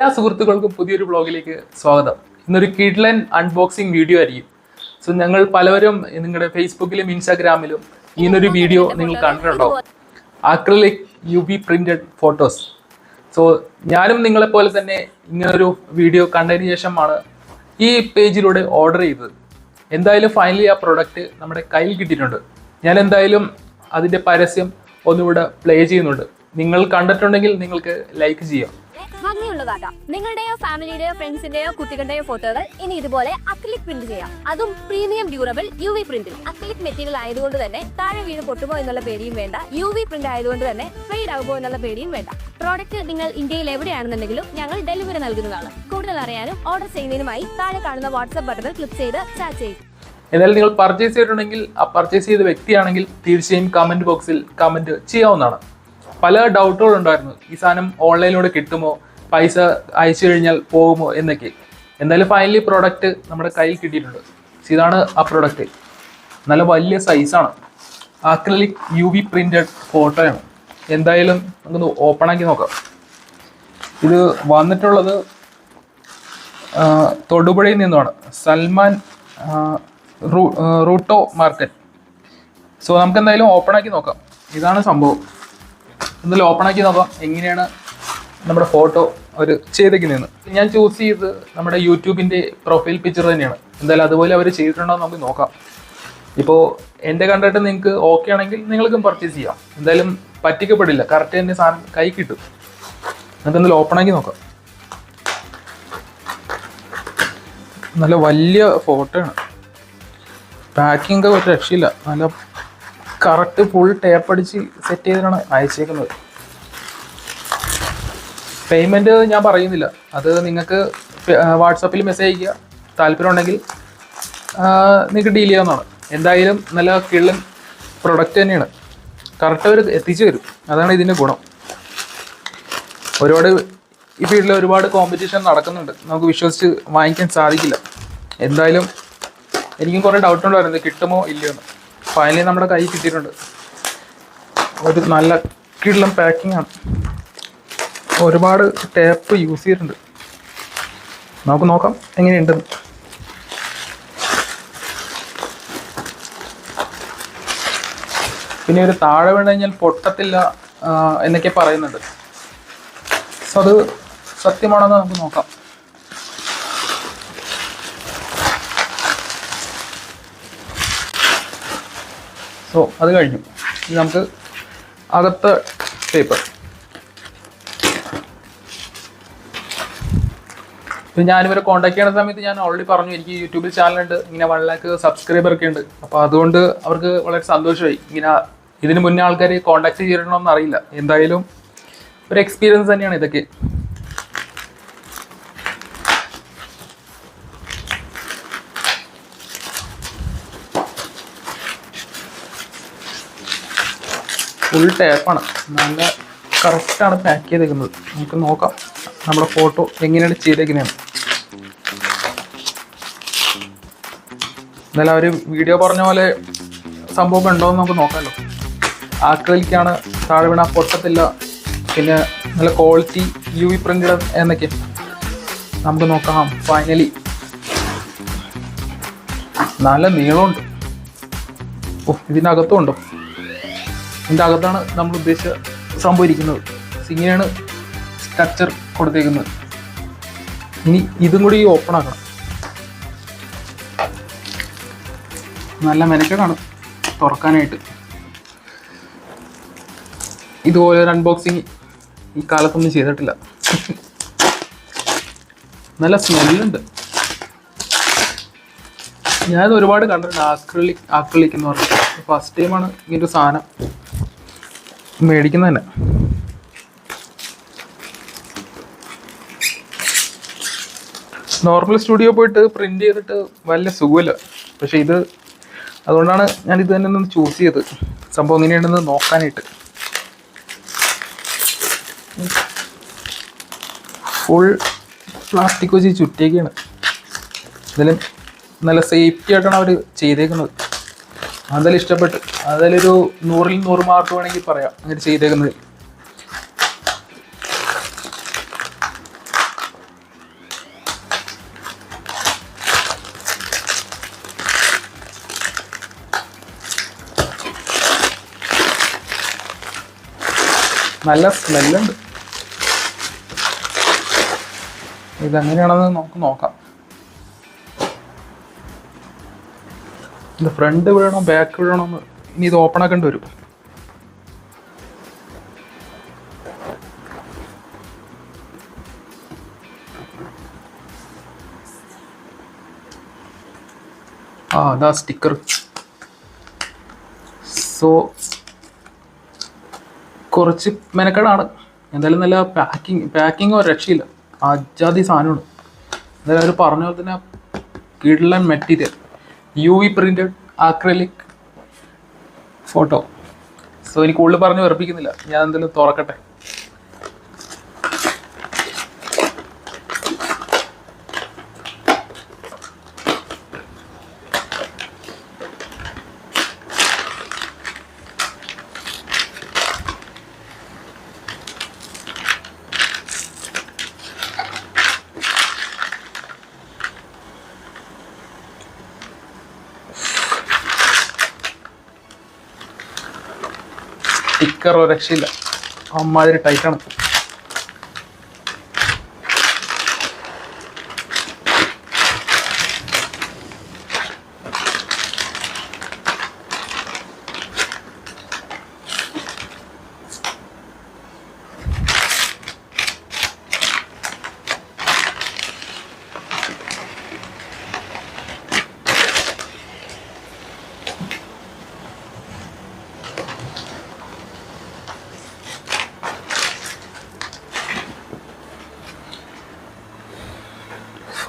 എല്ലാ സുഹൃത്തുക്കൾക്കും പുതിയൊരു ബ്ലോഗിലേക്ക് സ്വാഗതം. ഇന്നൊരു കിഡ്ലൻ അൺബോക്സിംഗ് വീഡിയോ ആയിരിക്കും. സോ ഞങ്ങൾ പലവരും നിങ്ങളുടെ ഫേസ്ബുക്കിലും ഇൻസ്റ്റാഗ്രാമിലും ഇങ്ങനൊരു വീഡിയോ നിങ്ങൾ കണ്ടിട്ടുണ്ടോ acrylic U V printed photos so ഞാനും നിങ്ങളെ പോലെ തന്നെ ഇങ്ങനൊരു വീഡിയോ കണ്ടതിന് ശേഷമാണ് ഈ പേജിലൂടെ ഓർഡർ ചെയ്തത്. എന്തായാലും ഫൈനലി ആ പ്രൊഡക്റ്റ് നമ്മുടെ കയ്യിൽ കിട്ടിയിട്ടുണ്ട്. ഞാൻ എന്തായാലും അതിന്റെ പരസ്യം ഒന്നുകൂടെ പ്ലേ ചെയ്യുന്നുണ്ട്. നിങ്ങൾ കണ്ടിട്ടുണ്ടെങ്കിൽ നിങ്ങൾക്ക് ലൈക്ക് ചെയ്യാം. ഭംഗിയുള്ളതാകാം. നിങ്ങളുടെയോ ഫാമിലിയുടെയോ ഫ്രണ്ട്സിന്റെയോ കുട്ടികളുടെയോ ഫോട്ടോകൾ ഇനി ഇതുപോലെ അക്ലിക് പ്രിന്റ് ചെയ്യാം. അതും പ്രീമിയം ഡ്യൂറബിൾ യു വി പ്രിന്റിൽ അക്ലിക് മെറ്റീരിയൽ ആയതുകൊണ്ട് തന്നെ താഴെ വീണ് പൊട്ടുമോ എന്നുള്ള പേടിയും വേണ്ട. യു വി പ്രിന്റ് ആയതുകൊണ്ട് തന്നെ ഫെയ്ഡ് ആകുമോ എന്നുള്ള പേടിയും വേണ്ട. പ്രോഡക്റ്റ് നിങ്ങൾ ഇന്ത്യയിൽ എവിടെയാണെന്നുണ്ടെങ്കിലും ഞങ്ങൾ ഡെലിവറി നൽകുന്നതാണ്. കൂടുതൽ അറിയാനും ഓർഡർ ചെയ്യുന്നതിനുമായി താഴെ കാണുന്ന വാട്സ്ആപ്പ് ബട്ടണിൽ ക്ലിക്ക് ചെയ്ത് ചാറ്റ് ചെയ്യും. എന്നാലും നിങ്ങൾ പർച്ചേസ് ചെയ്തിട്ടുണ്ടെങ്കിൽ ആ പർച്ചേസ് ചെയ്ത വ്യക്തിയാണെങ്കിൽ തീർച്ചയായും കമന്റ് ബോക്സിൽ കമന്റ് ചെയ്യാവുന്നതാണ്. പല ഡൗട്ടുകൾ ഉണ്ടായിരുന്നു ഈ സാധനം ഓൺലൈനിലൂടെ കിട്ടുമോ? പൈസ അയച്ചു കഴിഞ്ഞാൽ പോകുമോ എന്നൊക്കെ. എന്തായാലും ഫൈനലി പ്രോഡക്റ്റ് നമ്മുടെ കയ്യിൽ കിട്ടിയിട്ടുണ്ട്. ഇതാണ് ആ പ്രോഡക്റ്റ് നല്ല വലിയ സൈസാണ് ആക്രലിക് യു വി പ്രിന്റഡ് ഫോട്ടോയാണ് എന്തായാലും നമുക്കൊന്ന് ഓപ്പൺ ആക്കി നോക്കാം. ഇത് വന്നിട്ടുള്ളത് തൊടുപുഴയിൽ നിന്നുമാണ്. Salman Ruto market. സോ നമുക്ക് എന്തായാലും ഓപ്പൺ ആക്കി നോക്കാം. ഇതാണ് സംഭവം. എന്തായാലും ഓപ്പൺ ആക്കി നോക്കാം. എങ്ങനെയാണ് നമ്മുടെ ഫോട്ടോ അവർ ചെയ്തേക്കുന്നതെന്ന് ഞാൻ ചൂസ് ചെയ്ത് നമ്മുടെ യൂട്യൂബിന്റെ പ്രൊഫൈൽ പിക്ചർ തന്നെയാണ്. എന്തായാലും അതുപോലെ അവർ ചെയ്തിട്ടുണ്ടോ നമുക്ക് നോക്കാം. ഇപ്പോൾ എന്റെ കണ്ടിട്ട് നിങ്ങൾക്ക് ഓക്കെ ആണെങ്കിൽ നിങ്ങൾക്കും പർച്ചേസ് ചെയ്യാം. എന്തായാലും പറ്റിക്കപ്പെടില്ല. കറക്റ്റ് തന്നെ സാധനം കൈ കിട്ടും. നമുക്ക് എന്തായാലും ഓപ്പൺ ആക്കി നോക്കാം. നല്ല വലിയ ഫോട്ടോ ആണ്. പാക്കിംഗ് ഒക്കെ ഒരു രക്ഷയില്ല. നല്ല കറക്റ്റ് ഫുൾ ടേപ്പ് അടിച്ച് സെറ്റ് ചെയ്തിട്ടാണ് അയച്ചേക്കുന്നത്. പേയ്മെന്റ് ഞാൻ പറയുന്നില്ല. അത് നിങ്ങൾക്ക് വാട്സപ്പിൽ മെസ്സേജ് അയക്കുക താല്പര്യം ഉണ്ടെങ്കിൽ നിങ്ങൾക്ക് ഡീൽ ചെയ്യാവുന്നതാണ്. എന്തായാലും നല്ല കിള്ളൻ പ്രൊഡക്റ്റ് തന്നെയാണ്. കറക്റ്റ് അവർ എത്തിച്ചു തരും. അതാണ് ഇതിന്റെ ഗുണം. ഒരുപാട് ഈ ഫീൽഡിൽ ഒരുപാട് കോമ്പറ്റീഷൻ നടക്കുന്നുണ്ട്. നമുക്ക് വിശ്വസിച്ച് വാങ്ങിക്കാൻ സാധിക്കില്ല. എന്തായാലും എനിക്കും കുറേ ഡൗട്ട് ഉണ്ടായിരുന്നു. കിട്ടുമോ ഇല്ലയോ എന്ന്. ഫൈനലി നമ്മുടെ കൈ കിട്ടിയിട്ടുണ്ട്. ഒരു നല്ല കിള്ളം പാക്കിംഗ് ആണ്. ഒരുപാട് ടേപ്പ് യൂസ് ചെയ്തിട്ടുണ്ട്. നമുക്ക് നോക്കാം എങ്ങനെയുണ്ട്. പിന്നെ ഒരു താഴെ വീണ് കഴിഞ്ഞാൽ പൊട്ടത്തില്ല എന്നൊക്കെ പറയുന്നുണ്ട്. സോ അത് സത്യമാണെന്ന് നമുക്ക് നോക്കാം. സോ അത് കഴിഞ്ഞു. നമുക്ക് അകത്ത് പേപ്പർ ഇപ്പം ഞാനിവരെ കോൺടാക്ട് ചെയ്യുന്ന സമയത്ത് ഞാൻ ഓൾറെഡി പറഞ്ഞു എനിക്ക് യൂട്യൂബിൽ ചാനലുണ്ട് ഇങ്ങനെ വൺ ലാക്ക് സബ്സ്ക്രൈബർ ഒക്കെ ഉണ്ട്. അപ്പോൾ അതുകൊണ്ട് അവർക്ക് വളരെ സന്തോഷമായി. ഇങ്ങനെ ഇതിന് മുന്നേ ആൾക്കാർ കോൺടാക്ട് ചെയ്യണമെന്ന് അറിയില്ല. എന്തായാലും ഒരു എക്സ്പീരിയൻസ് തന്നെയാണ് ഇതൊക്കെ. ഫുൾ ടേപ്പാണ് നല്ല കറക്റ്റാണ് പാക്ക് ചെയ്തേക്കുന്നത്. നമുക്ക് നോക്കാം. നമ്മുടെ ഫോട്ടോ എങ്ങനെയാണ് ചെയ്തേക്കുന്നതാണ് എന്നാലും അവർ വീഡിയോ പറഞ്ഞ പോലെ സംഭവം ഉണ്ടോ എന്ന് നമുക്ക് നോക്കാമല്ലോ ആക്രലിക്കാണ് താഴെ വീണ പൊട്ടത്തില്ല പിന്നെ നല്ല ക്വാളിറ്റി യു വി പ്രിന്റ് എന്നൊക്കെ. നമുക്ക് നോക്കാം ഫൈനലി നല്ല നീളമുണ്ട്. ഓ ഇതിനകത്തും ഉണ്ടോ? ഇതിന്റെ അകത്താണ് നമ്മൾ ഉദ്ദേശിച്ച സംഭവിക്കുന്നത് ഇങ്ങനെയാണ് സ്ട്രക്ചർ കൊടുത്തേക്കുന്നത്. ഇനി ഇതും കൂടി ഓപ്പൺ ആക്കണം. നല്ല മെനക്കെടാണ് തുറക്കാനായിട്ട്. ഇതുപോലെ ഒരു അൺബോക്സിങ് ഈ കാലത്തൊന്നും ചെയ്തിട്ടില്ല. നല്ല സ്മെല്ലുണ്ട് ഞാനത് ഒരുപാട് കണ്ടിട്ടുണ്ട്. ആക്രിലിക് ആക്രിലിക് എന്ന് പറഞ്ഞിട്ട്. ഫസ്റ്റ് ടൈമാണ് ഇങ്ങനൊരു സാധനം മേടിക്കുന്നത് തന്നെ നോർമൽ സ്റ്റുഡിയോ പോയിട്ട് പ്രിന്റ് ചെയ്തിട്ട് വലിയ സുഖമില്ല. പക്ഷെ ഇത് അതുകൊണ്ടാണ് ഞാൻ ഇത് തന്നെ ഒന്ന് ചൂസ് ചെയ്തത് സംഭവം എങ്ങനെയാണെന്ന് നോക്കാനായിട്ട്. ഫുൾ പ്ലാസ്റ്റിക് വെച്ച് ചുറ്റിയൊക്കെയാണ് ഇതിലും നല്ല സേഫ്റ്റി ആയിട്ടാണ് അവർ ചെയ്തേക്കുന്നത്. അതെല്ലാം ഇഷ്ടപ്പെട്ട്. അതിലൊരു നൂറിൽ നൂറ് മാർക്ക് വേണമെങ്കിൽ പറയാം. അങ്ങനെ ചെയ്തേക്കുന്നത്. നല്ല സ്മെല്ലുണ്ട്. ഇതെങ്ങനെയാണെന്ന് നമുക്ക് നോക്കാം. ഇത് ഫ്രണ്ട് വീഴണോ ബാക്ക് വീഴണോ ഇനി ഇത് ഓപ്പൺ ആക്കേണ്ടി വരും. ആ അതാ സ്റ്റിക്കർ സോ കുറച്ച് മെനക്കെടാണ്. എന്തായാലും നല്ല പാക്കിങ് പാക്കിങ് ഒരു രക്ഷയില്ല. അജാതി സാധനമാണ്. എന്തായാലും അവർ പറഞ്ഞ പോലെ തന്നെ കിഡ്ലൻ material U V printed acrylic photo so എനിക്ക് കൂടുതൽ പറഞ്ഞ് വെറുപ്പിക്കുന്നില്ല. ഞാൻ എന്തായാലും തുറക്കട്ടെ. സ്റ്റിക്കർ രക്ഷയില്ല. അമ്മാതിരി ടൈറ്റാണ്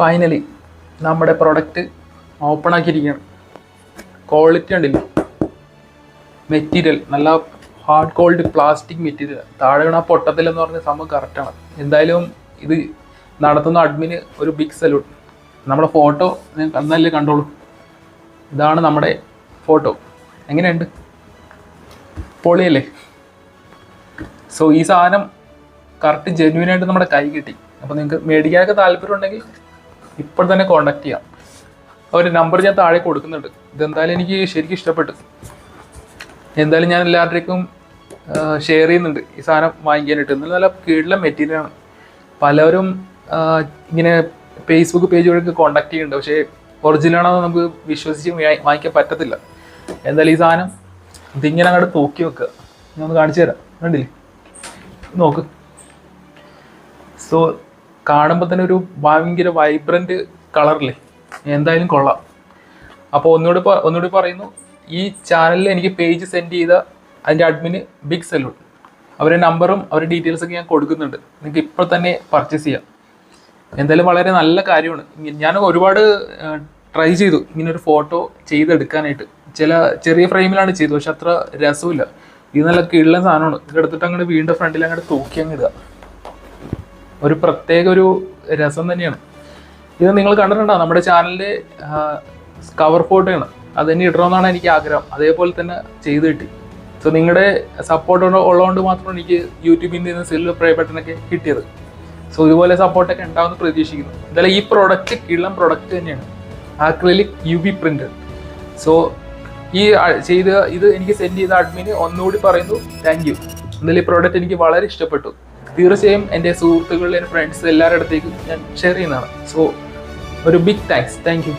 ഫൈനലി നമ്മുടെ പ്രൊഡക്റ്റ് ഓപ്പൺ ആക്കിയിരിക്കുകയാണ്. ക്വാളിറ്റി ഉണ്ടില്ല. മെറ്റീരിയൽ നല്ല ഹാർഡ് ക്വാളിറ്റി പ്ലാസ്റ്റിക് മെറ്റീരിയൽ താഴെ വീണ പൊട്ടത്തില്ലെന്ന് പറഞ്ഞ സംഭവം കറക്റ്റാണ് എന്തായാലും ഇത് നടത്തുന്ന അഡ്മിന് ഒരു ബിഗ് സല്യൂട്ട് നമ്മുടെ ഫോട്ടോ എന്നല്ലേ കണ്ടോളൂ. ഇതാണ് നമ്മുടെ ഫോട്ടോ എങ്ങനെയുണ്ട്? പൊളിയല്ലേ? സോ ഈ സാധനം കറക്റ്റ് ജെന്യൂനായിട്ട് നമ്മുടെ കൈ കിട്ടി. അപ്പോൾ നിങ്ങൾക്ക് മേടിക്കാനൊക്കെ താല്പര്യം ഉണ്ടെങ്കിൽ ഇപ്പോൾ തന്നെ കോൺടാക്ട് ചെയ്യാം. ഒരു നമ്പർ ഞാൻ താഴെ കൊടുക്കുന്നുണ്ട്. ഇതെന്തായാലും എനിക്ക് ശരിക്കും ഇഷ്ടപ്പെട്ടു. എന്തായാലും ഞാൻ എല്ലാവരുടെയും ഷെയർ ചെയ്യുന്നുണ്ട്. ഈ സാധനം വാങ്ങിക്കാനായിട്ട്. എന്നാലും നല്ല കീഴിലെ മെറ്റീരിയലാണ് പലരും ഇങ്ങനെ ഫേസ്ബുക്ക് പേജ് വഴിയൊക്കെ കോൺടാക്ട് ചെയ്യുന്നുണ്ട്. പക്ഷേ ഒറിജിനലാണെന്ന് നമുക്ക് വിശ്വസിച്ച് വാങ്ങിക്കാൻ പറ്റത്തില്ല. എന്തായാലും ഈ സാധനം ഇതിങ്ങനെ അങ്ങോട്ട് തൂക്കി വെക്കുക ഞാൻ ഒന്ന് കാണിച്ചു തരാം. കണ്ടില്ലേ? നോക്ക്. സോ കാണുമ്പോൾ തന്നെ ഒരു ഭയങ്കര വൈബ്രന്റ് കളറില്ലേ എന്തായാലും കൊള്ളാം. അപ്പോൾ ഒന്നുകൂടി ഒന്നുകൂടി പറയുന്നു. ഈ ചാനലിൽ എനിക്ക് പേജ് സെൻഡ് ചെയ്ത അതിന്റെ അഡ്മിന് ബിഗ് സലൂൺ അവരെ നമ്പറും അവരുടെ ഡീറ്റെയിൽസൊക്കെ ഞാൻ കൊടുക്കുന്നുണ്ട്. നിങ്ങൾക്ക് ഇപ്പോൾ തന്നെ പർച്ചേസ് ചെയ്യാം. എന്തായാലും വളരെ നല്ല കാര്യമാണ്. ഞാൻ ഒരുപാട് ട്രൈ ചെയ്തു. ഇങ്ങനൊരു ഫോട്ടോ ചെയ്തെടുക്കാനായിട്ട്. ചില ചെറിയ ഫ്രെയിമിലാണ് ചെയ്തത് പക്ഷെ അത്ര രസമില്ല. ഇത് നല്ല കിള്ളൻ സാധനമാണ്. ഇതെടുത്തിട്ട് അങ്ങോട്ട് വീണ്ടും ഫ്രണ്ടിൽ അങ്ങോട്ട് തൂക്കി അങ്ങ് ഇടുക. ഒരു പ്രത്യേക ഒരു രസം തന്നെയാണ്. ഇത് നിങ്ങൾ കണ്ടിട്ടുണ്ടോ? നമ്മുടെ ചാനലിന്റെ കവർ ഫോട്ടോയാണ് അത് തന്നെ ഇടണമെന്നാണ് എനിക്ക് ആഗ്രഹം. അതേപോലെ തന്നെ ചെയ്ത് കിട്ടി. സോ നിങ്ങളുടെ സപ്പോർട്ട് ഉള്ളതുകൊണ്ട് മാത്രമാണ് എനിക്ക് യൂട്യൂബിൽ നിന്ന് സെല്ല് ബട്ടനൊക്കെ കിട്ടിയത്. സോ ഇതുപോലെ സപ്പോർട്ടൊക്കെ ഉണ്ടാവുമെന്ന് പ്രതീക്ഷിക്കുന്നു. എന്തായാലും ഈ പ്രോഡക്റ്റ് കിള്ളം പ്രോഡക്റ്റ് തന്നെയാണ്. Acrylic U V print so ഈ ചെയ്ത ഇത് എനിക്ക് സെൻഡ് ചെയ്ത അഡ്മിന് ഒന്നുകൂടി പറയുന്നു. താങ്ക് യു എന്തായാലും ഈ പ്രോഡക്റ്റ് എനിക്ക് വളരെ ഇഷ്ടപ്പെട്ടു. തീർച്ചയായും എന്റെ സുഹൃത്തുക്കൾ എന്റെ ഫ്രണ്ട്സ് എല്ലാവരുടെ അടുത്തേക്കും ഞാൻ ഷെയർ ചെയ്യുന്നതാണ്. സോ ഒരു ബിഗ് താങ്ക്സ് താങ്ക്